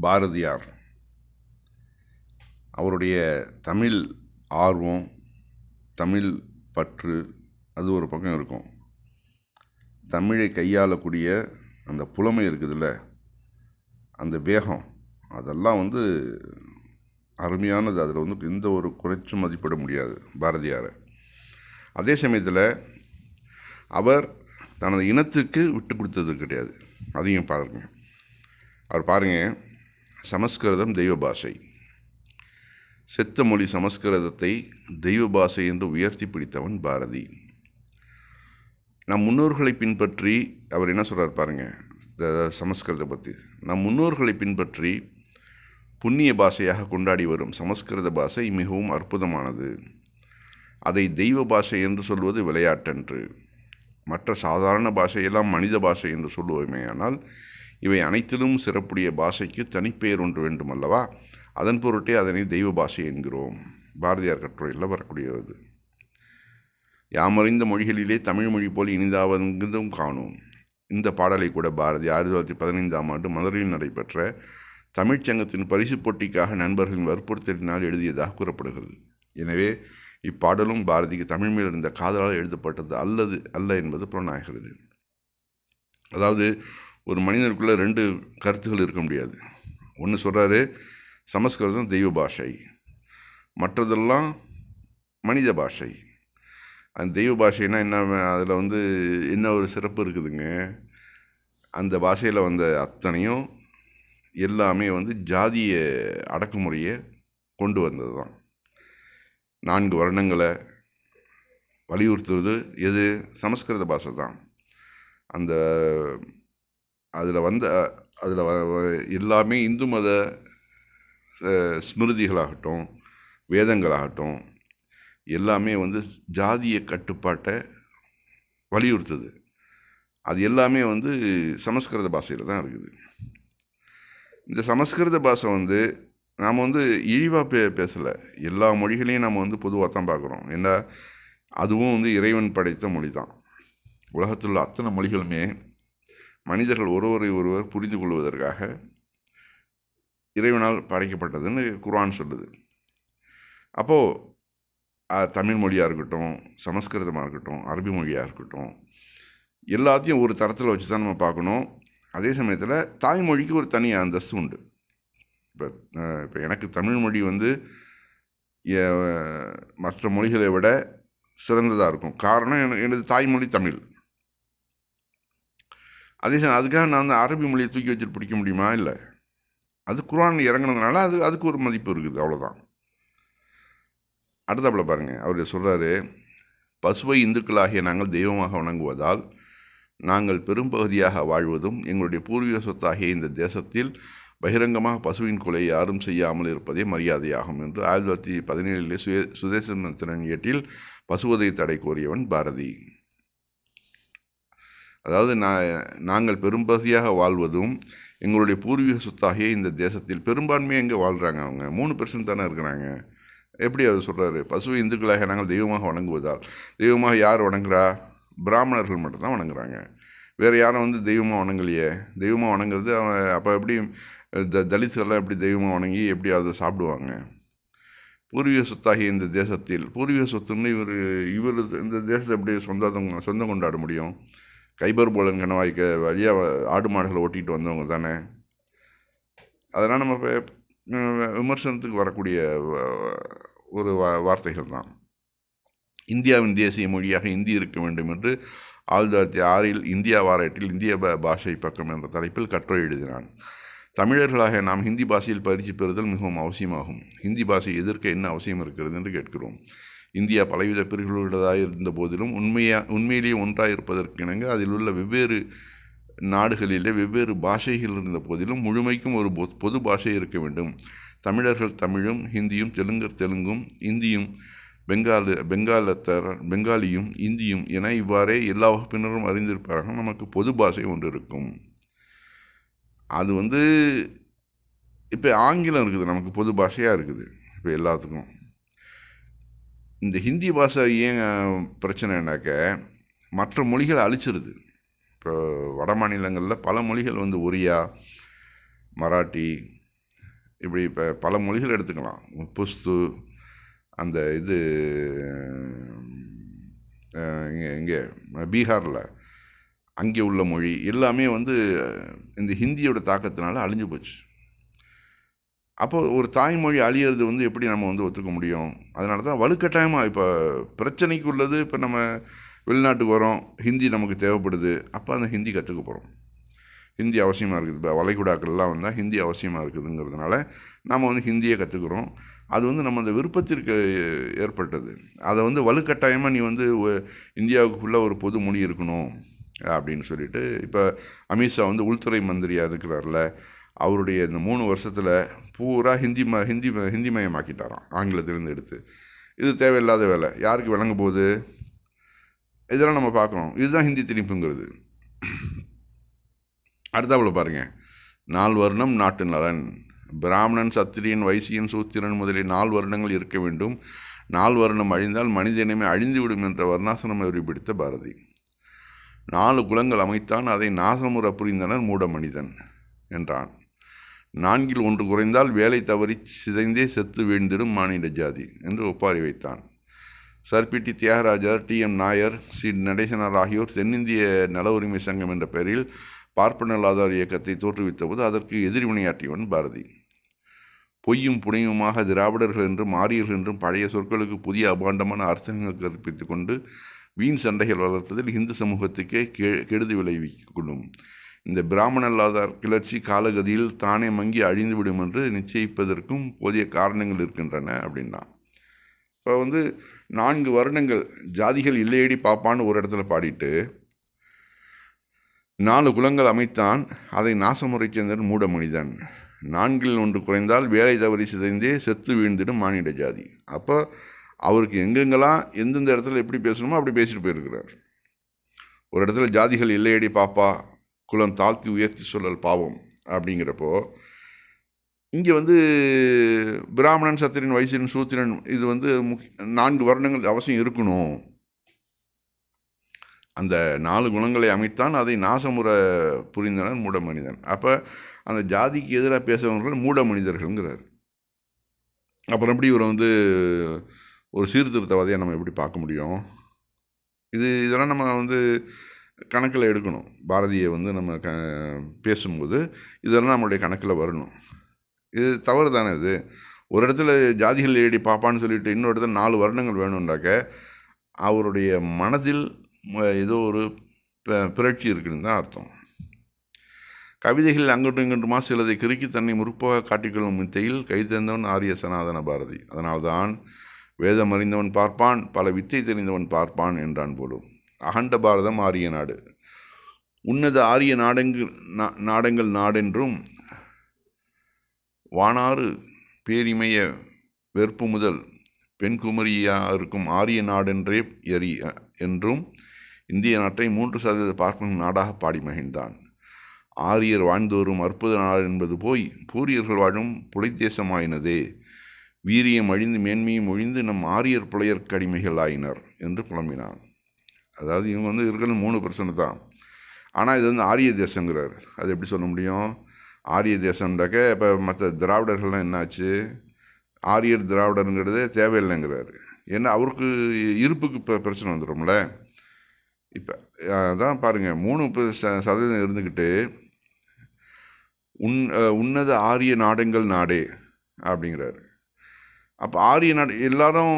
பாரதியார். அவருடைய தமிழ் ஆர்வம் தமிழ் பற்று அது ஒரு பக்கம் இருக்கும். தமிழை கையாளக்கூடிய அந்த புலமை இருக்குதுல்ல அந்த வேகம் அதெல்லாம் வந்து அருமையானது. அதில் வந்து எந்த ஒரு குறைச்சும் மதிப்பிட முடியாது பாரதியாரை. அதே சமயத்தில் அவர் தனது இனத்துக்கு விட்டு கொடுத்தது கிடையாது. அதையும் பாருங்கள் அவர் பாருங்கள் சமஸ்கிருதம் தெய்வ பாஷை செத்த மொழி சமஸ்கிருதத்தை தெய்வ பாஷை என்று உயர்த்தி பிடித்தவன் பாரதி. நம் முன்னோர்களை பின்பற்றி அவர் என்ன சொல்கிறார் பாருங்கள் சமஸ்கிருதத்தை பற்றி நம் முன்னோர்களை பின்பற்றி புண்ணிய பாஷையாக கொண்டாடி வரும் சமஸ்கிருத பாஷை மிகவும் அற்புதமானது. அதை தெய்வ பாஷை என்று சொல்வது விளையாட்டன்று. மற்ற சாதாரண பாஷையெல்லாம் மனித பாஷை என்று சொல்லுவோமேயானால் இவை அனைத்திலும் சிறப்புடைய பாஷைக்கு தனிப்பெயர் ஒன்று வேண்டும் அல்லவா அதன் பொருட்டே அதனை தெய்வ பாஷை என்கிறோம். பாரதியார் கட்டுரையில் வரக்கூடியது. யாமறிந்த மொழிகளிலே தமிழ் மொழி போல் இனிதாவதும் காணும். இந்த பாடலை கூட பாரதி ஆயிரத்தி தொள்ளாயிரத்தி பதினைந்தாம் ஆண்டு மதுரையில் நடைபெற்ற தமிழ்ச்சங்கத்தின் பரிசு போட்டிக்காக நண்பர்களின் வற்புறுத்தலினால் எழுதியதாக கூறப்படுகிறது. எனவே இப்பாடலும் பாரதிக்கு தமிழ் மேல் இருந்த காதலால் எழுதப்பட்டது அல்லது அல்ல என்பது புலனாகிறது. அதாவது ஒரு மனிதனுக்குள்ளே ரெண்டு கருத்துகள் இருக்க முடியாது. ஒன்று சொல்கிறாரு சமஸ்கிருதம் தெய்வ பாஷை. மற்றதெல்லாம் மனித பாஷை. அந்த தெய்வ பாஷைனா என்ன அதில் வந்து என்ன ஒரு சிறப்பு இருக்குதுங்க? அந்த பாஷையில் வந்த அத்தனையும் எல்லாமே வந்து ஜாதிய அடக்குமுறையை கொண்டு வந்தது தான் நான்கு வருடங்களை வலியுறுத்துவது எது? சமஸ்கிருத பாஷை தான் அந்த அதில் வந்த அதில் எல்லாமே இந்து மத ஸ்மிருதிகளாகட்டும் வேதங்களாகட்டும் எல்லாமே வந்து ஜாதிய கட்டுப்பாட்டை வலியுறுத்துது. அது எல்லாமே வந்து சமஸ்கிருத பாஷையில் தான் இருக்குது. இந்த சமஸ்கிருத பாஷை வந்து நாம் வந்து இழிவாக பே பேசலை. எல்லா மொழிகளையும் நம்ம வந்து பொதுவாக தான் பார்க்குறோம். ஏன்னா அதுவும் வந்து இறைவன் படைத்த மொழி தான். உலகத்தில் உள்ள அத்தனை மொழிகளுமே மனிதர்கள் ஒருவரை ஒருவர் புரிந்து கொள்வதற்காக இறைவனால் படைக்கப்பட்டதுன்னு குர்ஆன் சொல்லுது. அப்போது தமிழ் மொழியாக இருக்கட்டும் சமஸ்கிருதமாக இருக்கட்டும் அரபி மொழியாக இருக்கட்டும் எல்லாத்தையும் ஒரு தரத்தில் வச்சு தான் நம்ம பார்க்கணும். அதே சமயத்தில் தாய்மொழிக்கு ஒரு தனி அந்தஸ்து உண்டு. இப்போ இப்போ எனக்கு தமிழ் மொழி வந்து மற்ற மொழிகளை விட சிறந்ததாக இருக்கும். காரணம் என எனது தாய்மொழி தமிழ். அதே சமயம் அதுக்காக நான் வந்து அரபி மொழியை தூக்கி வச்சுட்டு பிடிக்க முடியுமா? இல்லை. அது குரான் இறங்கினதுனால அது அதுக்கு ஒரு மதிப்பு இருக்குது அவ்வளோதான் அடுத்தாப்புல பாருங்கள் அவர் சொல்கிறாரு பசுவை இந்துக்களாகிய நாங்கள் தெய்வமாக வணங்குவதால் நாங்கள் பெரும்பகுதியாக வாழ்வதும் எங்களுடைய பூர்வீக சொத்தாகிய இந்த தேசத்தில் பகிரங்கமாக பசுவின் கொலை யாரும் செய்யாமல் இருப்பதே மரியாதையாகும் என்று ஆயிரத்தி தொள்ளாயிரத்தி பதினேழிலே சுய சுதேசமித்திரன் ஏட்டில் பசுவதை தடை கோரியவன் பாரதி. அதாவது நான் நாங்கள் பெரும்பகுதியாக வாழ்வதும் எங்களுடைய பூர்வீக சொத்தாகிய இந்த தேசத்தில் பெரும்பான்மையாக எங்கே வாழ்கிறாங்க அவங்க? மூணு பெர்சன்ட் தானே இருக்கிறாங்க. எப்படி அவர் சொல்கிறாரு பசுவை இந்துக்களாக நாங்கள் தெய்வமாக வணங்குவதால். தெய்வமாக யார் வணங்குறா? பிராமணர்கள் மட்டும்தான் வணங்குறாங்க. வேறு யாரும் வந்து தெய்வமாக வணங்கலையே? தெய்வமாக வணங்குறது அவன் அப்போ எப்படி த தலித்துகள்லாம் எப்படி தெய்வமாக வணங்கி எப்படி அதை சாப்பிடுவாங்க? பூர்வீக சொத்தாகிய இந்த தேசத்தில் பூர்வீக சொத்துன்னு இவர் இவர் இந்த தேசத்தை எப்படி சொந்தம் சொந்தம் கொண்டாட முடியும்? கைபர் போலன் கணவாய்க்க வழியாக ஆடு மாடுகளை ஓட்டிகிட்டு வந்தவங்க தானே. அதெல்லாம் நம்ம விமர்சனத்துக்கு வரக்கூடிய ஒரு வா வார்த்தைகள் தான். இந்தியாவின் தேசிய மொழியாக இந்தி இருக்க வேண்டும் என்று ஆயிரத்தி தொள்ளாயிரத்தி ஆறில் இந்தியா வாரத்தில் இந்திய பாஷை பக்கம் என்ற தலைப்பில் கட்டுரை எழுதினான். தமிழர்களாக நாம் ஹிந்தி பாஷையில் பயிற்சி பெறுதல் மிகவும் அவசியமாகும். ஹிந்தி பாஷை எதிர்க்க என்ன அவசியம் இருக்கிறது என்று கேட்கிறோம். இந்தியா பலவித பிரிவுள்ளதாக இருந்த போதிலும் உண்மையாக உண்மையிலேயே ஒன்றாக இருப்பதற்கிணங்க அதில் உள்ள வெவ்வேறு நாடுகளிலே வெவ்வேறு பாஷைகள் இருந்த போதிலும் முழுமைக்கும் ஒரு பொது பாஷை இருக்க வேண்டும். தமிழர்கள் தமிழும் ஹிந்தியும் தெலுங்கர் தெலுங்கும் இந்தியும் பெங்காலு பெங்காலத்தர் பெங்காலியும் இந்தியும் என இவ்வாறே எல்லா வகுப்பினரும் அறிந்திருப்பார்கள். நமக்கு பொது பாஷை ஒன்று இருக்கும். அது வந்து இப்போ ஆங்கிலம் இருக்குது. நமக்கு பொது பாஷையாக இருக்குது. இப்போ எல்லாத்துக்கும். இந்த ஹிந்தி பாஷை ஏன் பிரச்சனைனாக்க மற்ற மொழிகளை அழிச்சிருது. இப்போ வட மாநிலங்களில் பல மொழிகள் வந்து ஒரியா மராட்டி இப்படி இப்போ பல மொழிகள் எடுத்துக்கலாம். புஸ்து அந்த இது இங்கே இங்கே பீகாரில் அங்கே உள்ள மொழி எல்லாமே வந்து இந்த ஹிந்தியோட தாக்கத்தினால அழிஞ்சு போச்சு. அப்போ ஒரு தாய்மொழி அழியிறது வந்து எப்படி நம்ம வந்து ஒத்துக்க முடியும்? அதனால தான் வலுக்கட்டாயமாக இப்போ பிரச்சனைக்கு உள்ளது இப்போ நம்ம வெளிநாட்டுக்கு வரோம் ஹிந்தி நமக்கு தேவைப்படுது அப்போ அந்த ஹிந்தி கற்றுக்க போகிறோம் ஹிந்தி அவசியமாக இருக்குது. இப்போ வளைகுடாக்கள்லாம் வந்தால் ஹிந்தி அவசியமாக இருக்குதுங்கிறதுனால நம்ம வந்து ஹிந்தியை கற்றுக்குறோம் அது வந்து நம்ம அந்த விருப்பத்திற்கு ஏற்பட்டது. அதை வந்து வலுக்கட்டாயமாக நீ வந்து இந்தியாவுக்குள்ளே ஒரு பொது மொழி இருக்கணும் அப்படின்னு சொல்லிட்டு இப்போ அமித்ஷா வந்து உள்துறை மந்திரியாக இருக்கிறார்ல அவருடைய இந்த மூணு வருஷத்தில் பூரா ஹிந்தி ம ஹிந்தி ம- ஹிந்தி மயமாக்கிட்டாராம் ஆங்கிலத்திலேருந்து எடுத்து. இது தேவையில்லாத வேலை. யாருக்கு விளங்க போகுது? இதெல்லாம் நம்ம பார்க்கணும். இதுதான் ஹிந்தி திணிப்புங்கிறது. அடுத்தாப்புல பாருங்கள் நால் வருணம் நாட்டு நலன். பிராமணன் சத்திரியன் வைசியன் சூத்திரன் முதலிய நால் வருடங்கள் இருக்க வேண்டும். நால் வருணம் அழிந்தால் மனித இனமே அழிந்துவிடும் என்ற வர்ணாசனம் பிடித்த பாரதி. நாலு குலங்கள் அமைத்தான் அதை நாசமுற புரிந்தனர் மூட மனிதன் என்றான். நான்கில் ஒன்று குறைந்தால் வேலை தவறி சிதைந்தே செத்து வீழ்ந்திடும் மானிட ஜாதி என்று ஒப்பாரி வைத்தான். சர்பிட்டி Thyagarajar D M Nair C Natesanar ஆகியோர் தென்னிந்திய நல உரிமை சங்கம் என்ற பெயரில் பார்ப்பனலாதார் இயக்கத்தை தோற்றுவித்தபோது அதற்கு எதிர்வினையாற்றியவன் பாரதி. பொய்யும் புனையுமாக திராவிடர்கள் என்றும் ஆரியர்கள் என்றும் பழைய சொற்களுக்கு புதிய அபாண்டமான அர்த்தங்கள் கற்பித்து கொண்டு வீண் சண்டைகள் வளர்த்ததில் இந்து சமூகத்துக்கே கெ கெடுதி விளைவிக்கக்கூடும் இந்த பிராமணல்லாதார் கிளர்ச்சி காலகதியில் தானே மங்கி அழிந்துவிடும் என்று நிச்சயிப்பதற்கும் போதிய காரணங்கள் இருக்கின்றன அப்படின்னா. இப்போ வந்து நான்கு வருடங்கள் ஜாதிகள் இல்லையடி பாப்பான்னு ஒரு இடத்துல பாடிட்டு நாலு குலங்கள் அமைத்தான் அதை நாசமுறை சேர்ந்தன் மூட மனிதன் நான்கில் ஒன்று குறைந்தால் வேலை தவறி சிதைந்தே செத்து வீழ்ந்திடும் மானிட ஜாதி. அப்போ அவருக்கு எங்கெங்கெல்லாம் எந்தெந்த இடத்துல எப்படி பேசணுமோ அப்படி பேசிட்டு போயிருக்கிறார். ஒரு இடத்துல ஜாதிகள் இல்லையடி பாப்பா குலம் தாழ்த்தி உயர்த்தி சொல்லல் பாவம் அப்படிங்கிறப்போ இங்கே வந்து பிராமணன் சத்திரன் வைசியன் சூத்திரன் இது வந்து முக்கிய நான்கு வருடங்கள் அவசியம் இருக்கணும். அந்த நாலு குணங்களை அமைத்தான் அதை நாசமுற புரிந்தனர் மூட மனிதன். அப்போ அந்த ஜாதிக்கு எதிராக பேசுகிறவர்கள் மூட மனிதர்கள்ங்கிறார். அப்புறம் எப்படி இவரை வந்து ஒரு சீர்திருத்தவாதியை நம்ம எப்படி பார்க்க முடியும்? இது இதெல்லாம் நம்ம வந்து கணக்கில் எடுக்கணும். பாரதியை வந்து நம்ம க பேசும்போது இதெல்லாம் நம்மளுடைய கணக்கில் வரணும். இது தவறு தானே இது? ஒரு இடத்துல ஜாதிகள் ஏடி பாப்பான்னு சொல்லிட்டு இன்னொரு இடத்துல நாலு வருடங்கள் வேணும்னாக்க அவருடைய மனதில் ஏதோ ஒரு புரட்சி இருக்குன்னு தான் அர்த்தம். கவிதைகள் அங்கட்டும் இங்கட்டுமா சிலதை கிறுக்கி தன்னை முற்போக காட்டிக்கொள்ளும் வித்தையில் கைதேர்ந்தவன் ஆரிய சனாதன பாரதி. அதனால்தான் வேதம் அறிந்தவன் பார்ப்பான் பல வித்தை தெரிந்தவன் பார்ப்பான் என்றான் போலும். அகண்ட பாரதம் ஆரிய நாடு. உன்னத ஆரிய நாடெங்கு நா- நாடென்றும் வானாறு பேரிமைய வெறுப்பு முதல் பெண்குமரியாக இருக்கும் ஆரிய நாடென்றே எரி என்றும் இந்திய நாட்டை மூன்று சதவீத பார்ப்பன நாடாக பாடி மகிழ்ந்தான். ஆரியர் வாழ்ந்தோறும் அற்புத நாடு என்பது போய் பூரியர்கள் வாழும் புலைத்தேசமாயினதே. வீரியம் அழிந்து மேன்மையும் ஒழிந்து நம் ஆரியர் புலையர் கடிமைகள் ஆயினர் என்று புலம்பினான். அதாவது இவங்க வந்து இருக்கிறது மூணு பர்சன்ட் தான். ஆனால் இது வந்து ஆரிய தேசங்கிறார். அது எப்படி சொல்ல முடியும்? ஆரிய தேசம்டாக்க இப்போ மற்ற திராவிடர்கள்லாம் என்னாச்சு? ஆரியர் திராவிடருங்கிறது தேவையில்லைங்கிறாரு. ஏன்னா அவருக்கு இருப்புக்கு இப்போ பிரச்சனை வந்துடும்ல. இப்போ அதான் பாருங்கள் மூணு முப்பது ச சதவீதம் இருந்துக்கிட்டு உன் உன்னத ஆரிய நாடுங்கள் நாடே அப்படிங்கிறாரு. அப்போ ஆரிய நாடு எல்லாரும்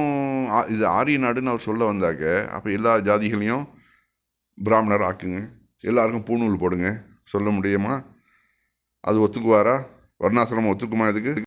ஆ- இது ஆரிய நாடுன்னு அவர் சொல்ல வந்தாக்க அப்போ எல்லா ஜாதிகளையும் பிராமணர் ஆக்குங்க. எல்லாருக்கும் பூணூல் போடுங்க. சொல்ல முடியுமா? அது ஒத்துக்குவாரா? வர்ணாசிரமம் ஒத்துக்குமா இதுக்கு?